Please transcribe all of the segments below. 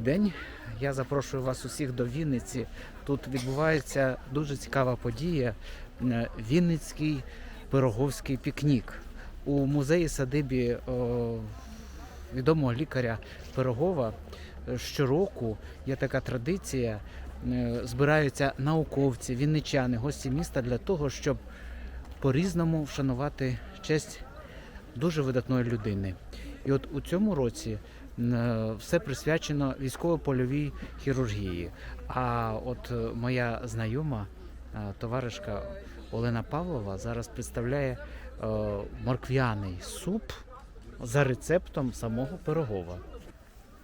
Добрий день. Я запрошую вас усіх до Вінниці. Тут відбувається дуже цікава подія. е, Вінницький пироговський пікнік. У музеї садибі о, відомого лікаря Пирогова е, щороку є така традиція. е, Збираються науковці, вінничани, гості міста для того, щоб по-різному вшанувати честь дуже видатної людини. І от у цьому році все присвячено військово-польовій хірургії. А от е, моя знайома е, товаришка Олена Павлова зараз представляє е, морквяний суп за рецептом самого Пирогова.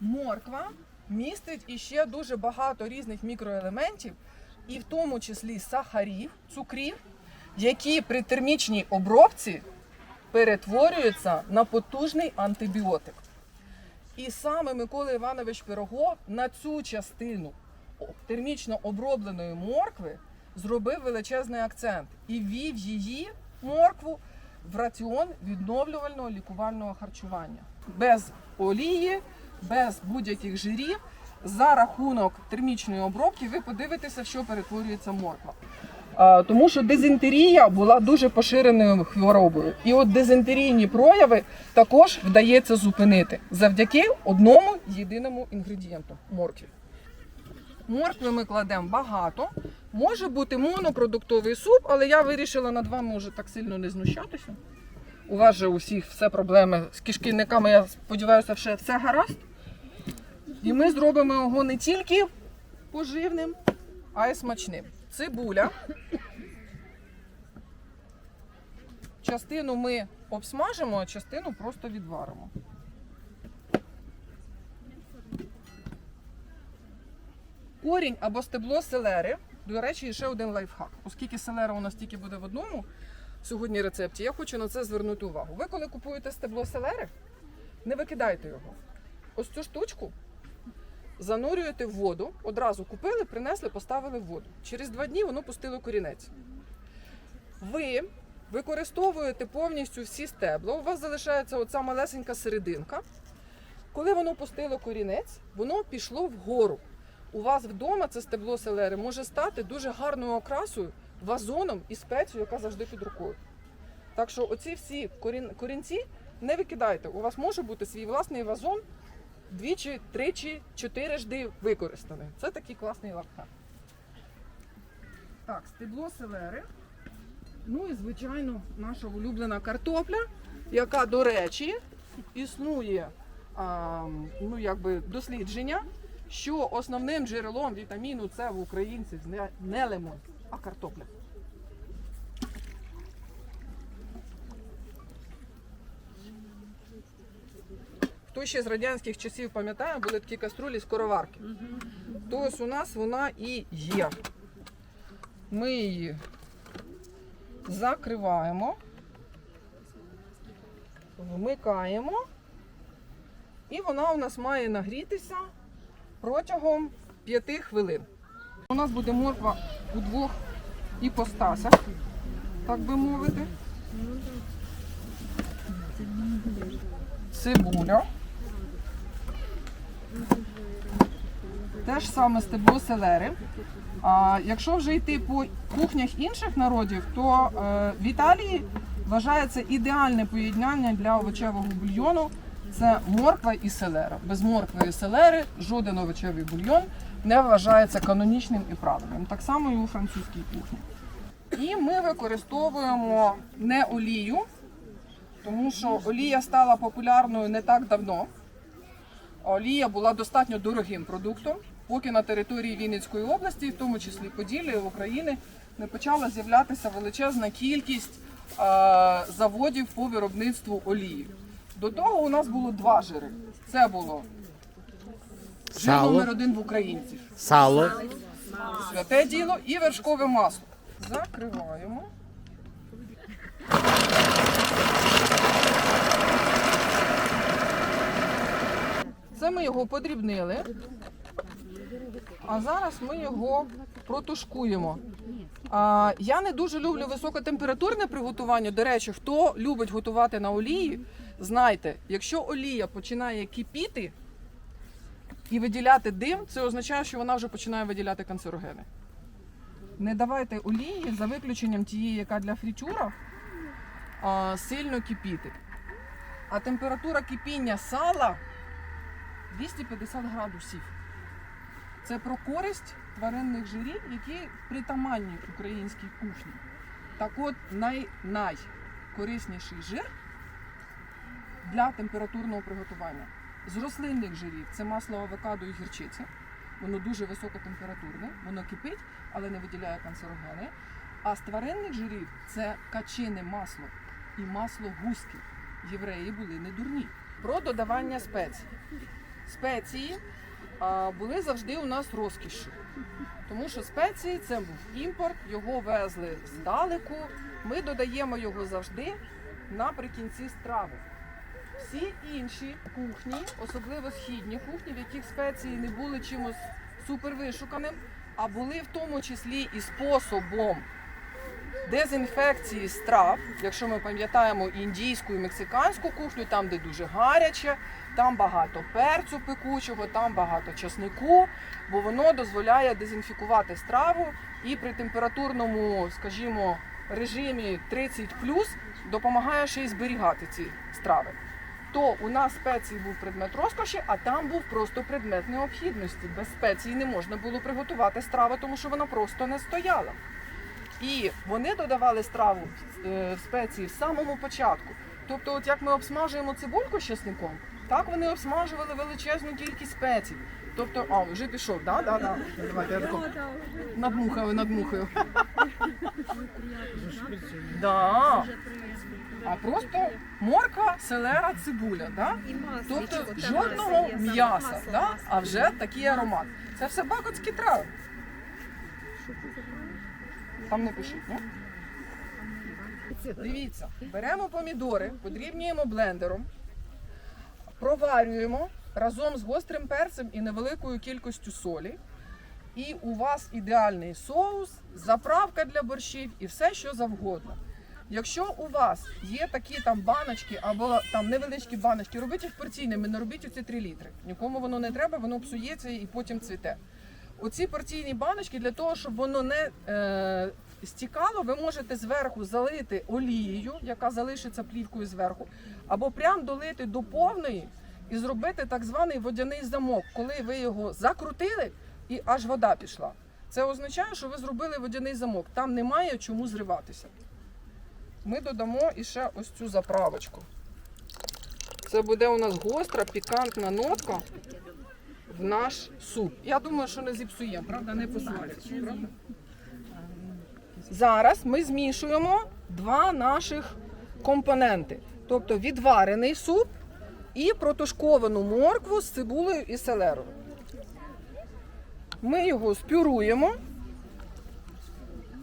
Морква містить іще дуже багато різних мікроелементів, і в тому числі сахарів, цукрів, які при термічній обробці перетворюються на потужний антибіотик. І саме Микола Іванович Пирогов на цю частину термічно обробленої моркви зробив величезний акцент і ввів її моркву в раціон відновлювального лікувального харчування без олії, без будь-яких жирів. За рахунок термічної обробки ви подивитеся, що перетворюється морква. Тому що дизентерія була дуже поширеною хворобою. І от дизентерійні прояви також вдається зупинити завдяки одному єдиному інгредієнту моркві. Моркви ми кладемо багато. Може бути монопродуктовий суп, але я вирішила над вами вже так сильно не знущатися. У вас же усіх все проблеми з кишківниками, я сподіваюся, ще все гаразд. І ми зробимо його не тільки поживним, а й смачним. Цибуля. Частину ми обсмажимо, а частину просто відваримо. Корінь або стебло селери. До речі, ще один лайфхак. Оскільки селера у нас тільки буде в одному сьогодні рецепті, я хочу на це звернути увагу. Ви коли купуєте стебло селери, не викидайте його. Ось цю штучку занурюєте в воду, одразу купили, принесли, поставили в воду. Через два дні воно пустило корінець. Ви використовуєте повністю всі стебла, у вас залишається оця малесенька серединка. Коли воно пустило корінець, воно пішло вгору. У вас вдома це стебло селери може стати дуже гарною окрасою, вазоном і спецією, яка завжди під рукою. Так що оці всі корінці не викидайте. У вас може бути свій власний вазон двічі, тричі, чотирижди використаний. Це такий класний лайфхак. Так, стебло селери. Ну і, звичайно, наша улюблена картопля, яка, до речі, існує а, ну, якби дослідження, що основним джерелом вітаміну С в українців не лимон, а картопля. Хто ще з радянських часів пам'ятає, були такі каструлі скороварки. То ось у нас вона і є. Ми її закриваємо, вмикаємо, і вона у нас має нагрітися протягом 5 хвилин. У нас буде морква у двох іпостасях, так би мовити. Цибуля. Те ж саме стебло селери. А якщо вже йти по кухнях інших народів, то е, в Італії вважається ідеальне поєднання для овочевого бульйону це морква і селера. Без моркви і селери жоден овочевий бульйон не вважається канонічним і правильним. Так само і у французькій кухні. І ми використовуємо не олію, тому що олія стала популярною не так давно. Олія була достатньо дорогим продуктом, поки на території Вінницької області, в тому числі Поділля України, не почала з'являтися величезна кількість заводів по виробництву олії. До того у нас було два жири. Це було жир номер один в українців. Сало. Святе діло і вершкове масло. Закриваємо. Це ми його подрібнили. А зараз ми його протушкуємо. А, я не дуже люблю високотемпературне приготування. До речі, хто любить готувати на олії, знайте, якщо олія починає кипіти, і виділяти дим, це означає, що вона вже починає виділяти канцерогени. Не давайте олії за виключенням тієї, яка для фрітюра, сильно кипіти. А температура кипіння сала 250 градусів. Це про користь тваринних жирів, які притаманні українській кухні. Так от най, найкорисніший жир для температурного приготування. З рослинних жирів це масло авокадо і гірчиця. Воно дуже високотемпературне, воно кипить, але не виділяє канцерогени. А з тваринних жирів це качине масло і масло гуски. Євреї були не дурні. Про додавання спецій. Спеції були завжди у нас розкішшю. Тому що спеції це був імпорт, його везли здалеку. Ми додаємо його завжди наприкінці страви. Всі інші кухні, особливо східні кухні, в яких спеції не були чимось супервишуканим, а були в тому числі і способом дезінфекції страв, якщо ми пам'ятаємо індійську і мексиканську кухню, там, де дуже гаряче, там багато перцю пекучого, там багато часнику, бо воно дозволяє дезінфікувати страву і при температурному, скажімо, режимі 30 допомагає ще й зберігати ці страви. То у нас спеції був предмет розкоші, а там був просто предмет необхідності. Без спецій не можна було приготувати страву, тому що вона просто не стояла. І вони додавали страву е, в спеції в самому початку. Тобто, от як ми обсмажуємо цибульку з чесником, так вони обсмажували величезну кількість спецій. Тобто, а вже пішов, да, да, да. Давайте я тако надмухаю, надмухаю. Да. А просто морква, селера, цибуля, да? Тобто жодного м'яса, да? а вже такий аромат. Це все бакотські трави. Там не пишіть, ні? Дивіться, беремо помідори, подрібнюємо блендером, проварюємо разом з гострим перцем і невеликою кількістю солі. І у вас ідеальний соус, заправка для борщів і все, що завгодно. Якщо у вас є такі там баночки або там невеличкі баночки, робіть їх порційними, не робіть оці 3 літри. Нікому воно не треба, воно псується і потім цвіте. Оці порційні баночки для того, щоб воно не е, стікало, ви можете зверху залити олією, яка залишиться плівкою зверху, або прям долити до повної і зробити так званий водяний замок, коли ви його закрутили і аж вода пішла. Це означає, що ви зробили водяний замок. Там немає чому зриватися. Ми додамо іще ось цю заправочку. Це буде у нас гостра, пікантна нотка в наш суп. Я думаю, що не зіпсуємо, правда, не. Правда? Зараз ми змішуємо два наших компоненти. Тобто відварений суп і протушковану моркву з цибулею і селерою. Ми його спюруємо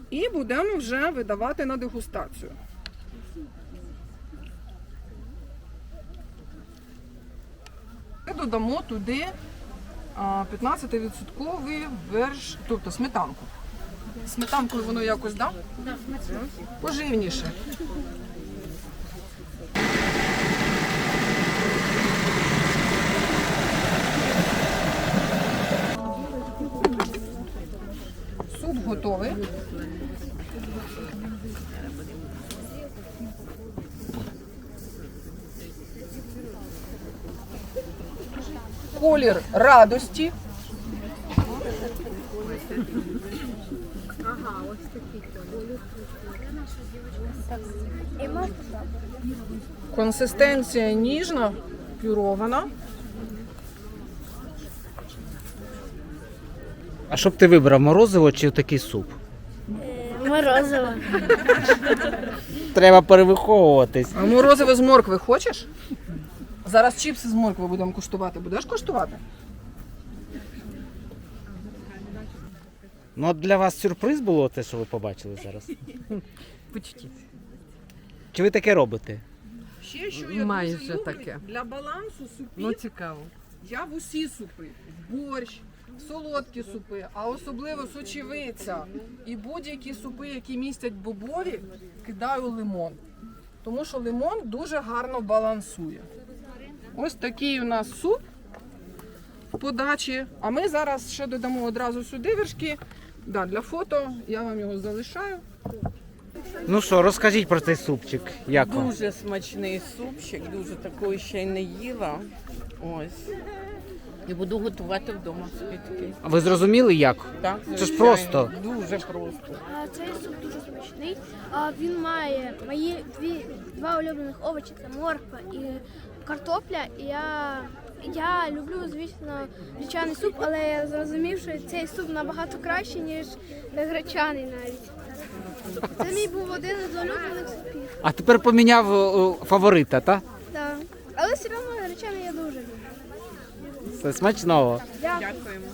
і будемо вже видавати на дегустацію. Додамо туди а, 15% верш, тобто сметанку. Сметанкою воно якось да? поживніше. Суп готовий. Колір радості. Консистенція ніжна, пюрована. А що б ти вибрав, морозиво чи такий суп? Морозиво. Треба перевиховуватись. А морозиво з моркви хочеш? Зараз чіпси з моркви будемо куштувати. Будеш куштувати? Ну от для вас сюрприз було те, що ви побачили зараз? Почти. Чи ви таке робите? Ще що я Майже дуже люблю, таке. для балансу супів Ну цікаво. я в усі супи, в борщ, в солодкі супи, а особливо сочевиця і будь-які супи, які містять бобові, кидаю лимон. Тому що лимон дуже гарно балансує. Ось такий у нас суп подачі. А ми зараз ще додамо одразу сюди вершки. Да, для фото я вам його залишаю. Ну що, розкажіть про цей супчик. Як вам? Дуже смачний супчик, дуже такої ще й не їла. Ось. І буду готувати вдома собі такий. Ви зрозуміли як? Так, Це ж звичайно, просто. Дуже просто. А, Цей суп дуже смачний. А, Він має мої дві, два улюблених овочі це морква і картопля. І я, я люблю, звісно, гречаний суп, але я зрозумів, що цей суп набагато кращий, ніж гречаний навіть. Це мій був один із улюблених супів. А тепер поміняв о, фаворита, так? Да. Але все одно гречаний я дуже люблю. Все смачного. Дякую. Дякуємо.